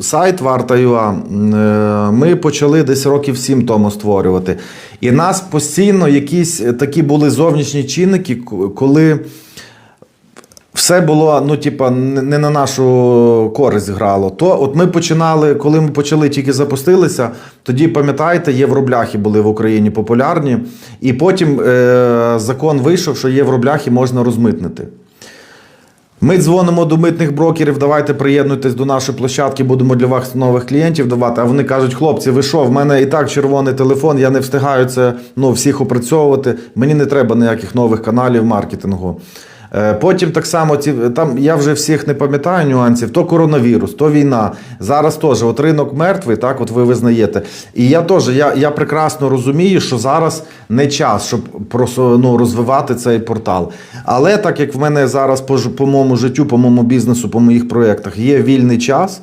сайт Варта.ua е, ми почали десь років сім тому створювати. І нас постійно якісь такі були зовнішні чинники, коли все було, ну, типа, не на нашу користь грало. То от ми починали, коли ми почали тільки запустилися, тоді пам'ятаєте, євробляхи були в Україні популярні, і потім е- закон вийшов, що євробляхи можна розмитнити. Ми дзвонимо до митних брокерів, давайте приєднуйтесь до нашої площадки, будемо для вас нових клієнтів давати. А вони кажуть, хлопці, ви що, в мене і так червоний телефон, я не встигаю це ну, всіх опрацьовувати. Мені не треба ніяких нових каналів маркетингу. Е, Потім так само ці там я вже всіх не пам'ятаю нюансів. То коронавірус, то війна. Зараз теж от ринок мертвий, так от ви визнаєте. І я теж я, я прекрасно розумію, що зараз не час, щоб просто ну, розвивати цей портал. Але так як в мене зараз по, по моєму життю, по моєму бізнесу, по моїх проєктах є вільний час.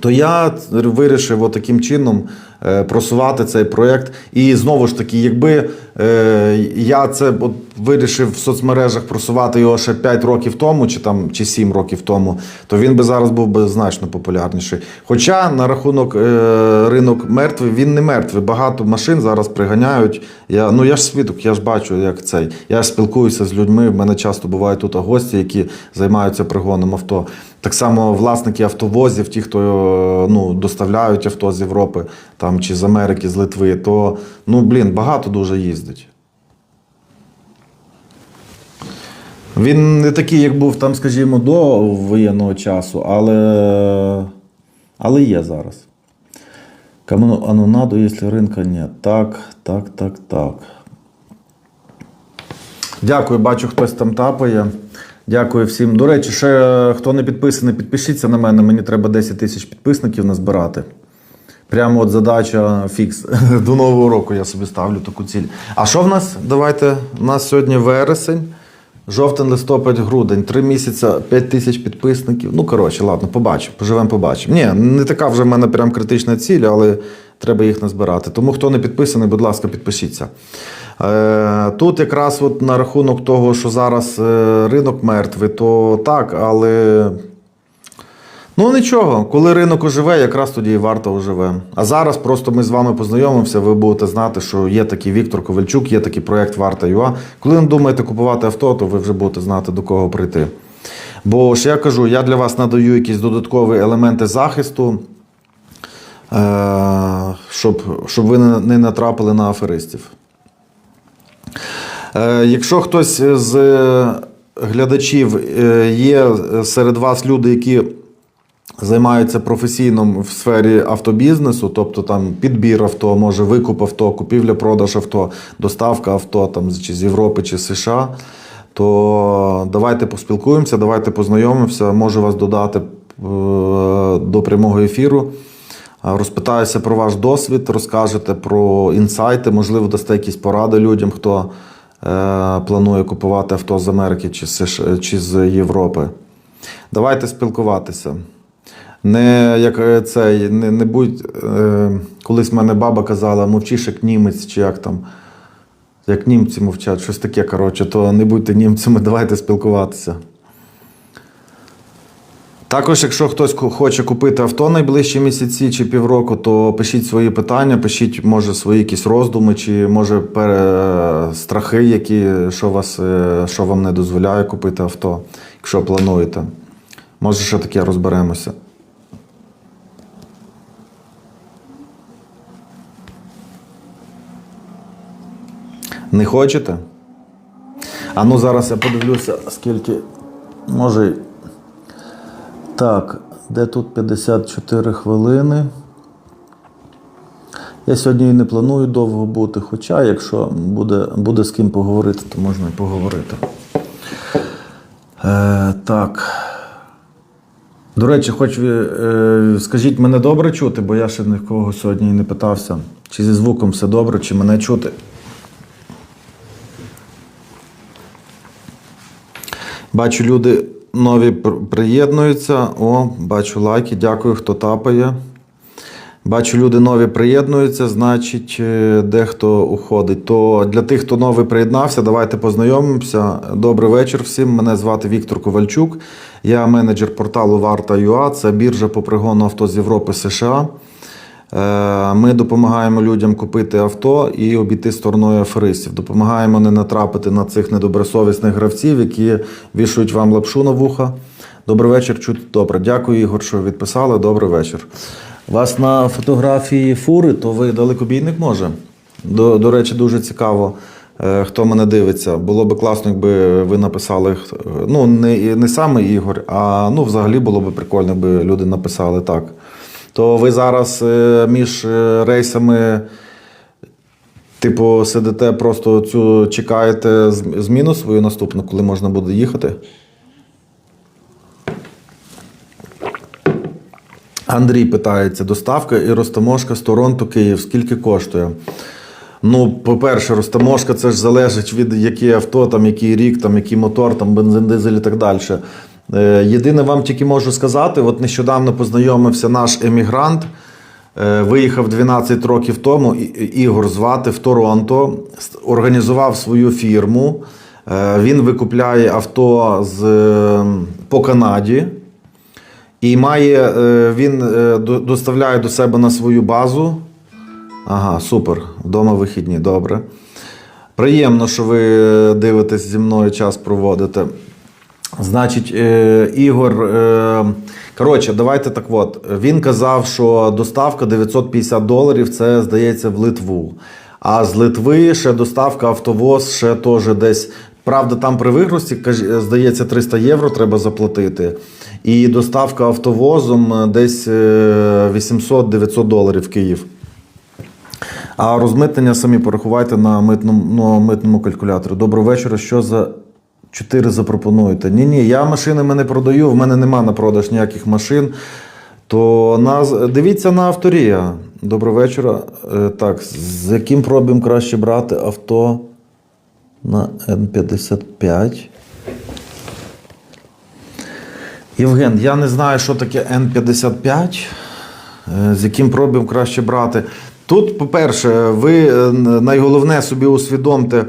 То я вирішив таким чином е, просувати цей проєкт. І знову ж таки, якби е, я це вирішив в соцмережах просувати його ще 5 років тому, чи там чи 7 років тому, то він би зараз був би значно популярніший. Хоча на рахунок е, ринок мертвий, він не мертвий. Багато машин зараз приганяють. Я, ну я ж свідок, я ж бачу, як цей. Я ж спілкуюся з людьми. В мене часто бувають тут гості, які займаються пригоном авто. Так само власники автовозів, ті, хто е, ну, доставляють авто з Європи там, чи з Америки, з Литви, то ну, блін, багато дуже їздить. Він не такий, як був там, скажімо, до воєнного часу, але, але є зараз. Кому анонаду, якщо ринка нет. Так, так, так, так. Дякую, бачу, хтось там тапає. Дякую всім. До речі, ще е, хто не підписаний, підпишіться на мене. Мені треба 10 тисяч підписників назбирати. Прямо от задача фікс. До нового року я собі ставлю таку ціль. А що в нас? Давайте. У нас сьогодні вересень, жовтень, листопад, грудень. Три місяці, 5 тисяч підписників. Ну, коротше, ладно, побачимо. Поживемо, побачимо. Ні, не така вже в мене прям критична ціль, але треба їх назбирати. Тому хто не підписаний, будь ласка, підпишіться. Е, Тут якраз от на рахунок того, що зараз е, ринок мертвий, то так, але ну нічого, коли ринок оживе, якраз тоді і варто оживе. А зараз просто ми з вами познайомимося, ви будете знати, що є такий Віктор Ковальчук, є такий проєкт Варта ЮА. Коли ви думаєте купувати авто, то ви вже будете знати, до кого прийти. Бо ж я кажу, я для вас надаю якісь додаткові елементи захисту, е, щоб, щоб ви не не натрапили на аферистів. Е, Якщо хтось з е, глядачів є серед вас люди, які займаються професійно в сфері автобізнесу, тобто там підбір авто, може викуп авто, купівля-продаж авто, доставка авто там, чи з Європи, чи з США, то давайте поспілкуємося, давайте познайомимося, можу вас додати е, до прямого ефіру. Розпитаюся про ваш досвід, розкажете про інсайти, можливо, дасте якісь поради людям, хто е, планує купувати авто з Америки чи, з чи з Європи. Давайте спілкуватися. Не як е, цей, не, не будь. Е, колись мене баба казала, мовчиш як німець, чи як там. Як німці мовчать, щось таке, коротше, то не будьте німцями, давайте спілкуватися. Також, якщо хтось хоче купити авто найближчі місяці чи півроку, то пишіть свої питання, пишіть, може, свої якісь роздуми, чи може страхи, які, що, вас, е, що вам не дозволяє купити авто, якщо плануєте. Може, ще таке розберемося. Не хочете? А ну зараз я подивлюся, скільки може. Так, де тут 54 хвилини. Я сьогодні і не планую довго бути, хоча, якщо буде, буде з ким поговорити, то можна і поговорити. Е, так. До речі, хоч е, скажіть, мене добре чути, бо я ще нікого сьогодні і не питався. Чи зі звуком все добре, чи мене чути. Бачу, люди нові приєднуються. О, бачу лайки. Дякую, хто тапає. Бачу, люди нові приєднуються, значить, е, дехто уходить. То для тих, хто новий приєднався, давайте познайомимося. Добрий вечір всім. Мене звати Віктор Ковальчук. Я менеджер порталу Варта.ua. Це біржа по пригону авто з Європи США. Е, Ми допомагаємо людям купити авто і обійти стороною аферистів. Допомагаємо не натрапити на цих недобросовісних гравців, які вішують вам лапшу на вуха. Добрий вечір, чути добре. Дякую, Ігор, що відписали. Добрий вечір. Вас на фотографії фури, то ви далекобійник може. До, до речі, дуже цікаво, е, хто мене дивиться. Було би класно, якби ви написали. Ну, не, не саме Ігор, а ну, взагалі було б прикольно, якби люди написали так. То ви зараз е, між е, рейсами, типу, сидите, просто цю чекаєте зміну свою наступну, коли можна буде їхати? Андрій питається: доставка і розтаможка з Торонто Київ. Скільки коштує? Ну, по-перше, розтаможка це ж залежить від яке авто, там, який рік, там, який мотор, там, бензин, дизель і так далі. Е, єдине вам тільки можу сказати: от нещодавно познайомився наш емігрант. Е, Виїхав 12 років тому, Ігор звати в Торонто, організував свою фірму. Е, Він викупляє авто з, по Канаді. І має, він доставляє до себе на свою базу. Ага, супер. Вдома вихідні, добре. Приємно, що ви дивитесь зі мною час проводите. Значить, е, Ігор. Е, коротше, давайте так от. Він казав, що доставка 950 доларів це, здається, в Литву. А з Литви ще доставка автовоз ще теж десь. Правда, там при вигрузці, здається, 300 євро треба заплатити. І доставка автовозом е, десь е, 800-900 доларів в Київ. А розмитнення самі порахувайте на митному, на митному калькуляторі. Доброго вечора. Що за 4 запропонуєте? Ні, ні, я машинами не продаю, в мене нема на продаж ніяких машин. То на, дивіться на авторія. Доброго вечора. Е, Так, з яким пробігом краще брати авто на Н55? Євген, я не знаю, що таке Н55, е, з яким пробігом краще брати. Тут, по-перше, ви е, найголовне собі усвідомте.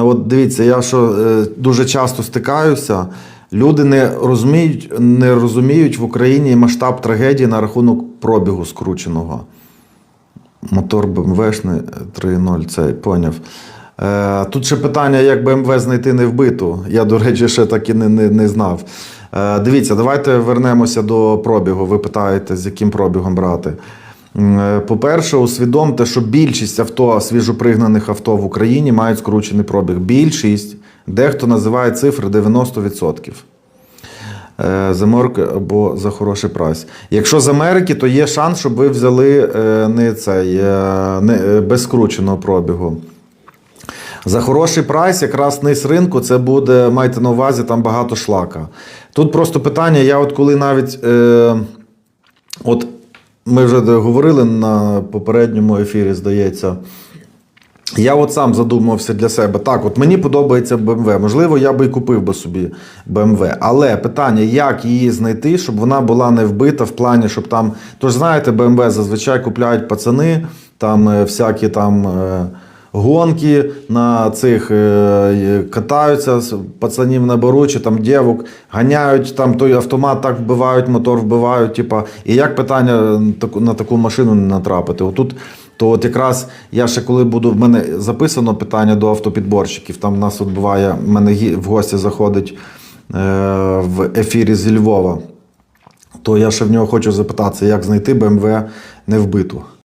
От дивіться, я що е, дуже часто стикаюся. Люди не розуміють, не розуміють в Україні масштаб трагедії на рахунок пробігу скрученого. Мотор БМВшний 3.0, цей поняв. Е, тут ще питання, як БМВ знайти не вбиту. Я, до речі, ще так і не, не, не знав. Е, дивіться, давайте вернемося до пробігу. Ви питаєте, з яким пробігом брати. Е, По-перше, усвідомте, що більшість авто, свіжопригнаних авто в Україні мають скручений пробіг. Більшість, дехто називає цифри 90%. Е, з або за хороший прайс. Якщо з Америки, то є шанс, щоб ви взяли е, не цей, е, не, без скрученого пробігу. За хороший прайс, якраз низ ринку, це буде, майте на увазі, там багато шлака. Тут просто питання, я от коли навіть. Е, от ми вже говорили на попередньому ефірі, здається. Я от сам задумався для себе. Так, от мені подобається BMW. Можливо, я би і купив би собі BMW. Але питання, як її знайти, щоб вона була не вбита в плані, щоб там. Тож знаєте, BMW зазвичай купляють пацани, там е, всякі там. Е, Гонки на цих е, катаються, з- пацанів наберуть, чи там дівок, ганяють, там той автомат так вбивають, мотор вбивають. Типа. І як питання е, на таку машину не натрапити? Отут то от якраз я ще коли буду, в мене записано питання до автопідборщиків. Там в нас от буває, в мене в гості заходить е, в ефірі зі Львова. То я ще в нього хочу запитатися, як знайти BMW не вбиту.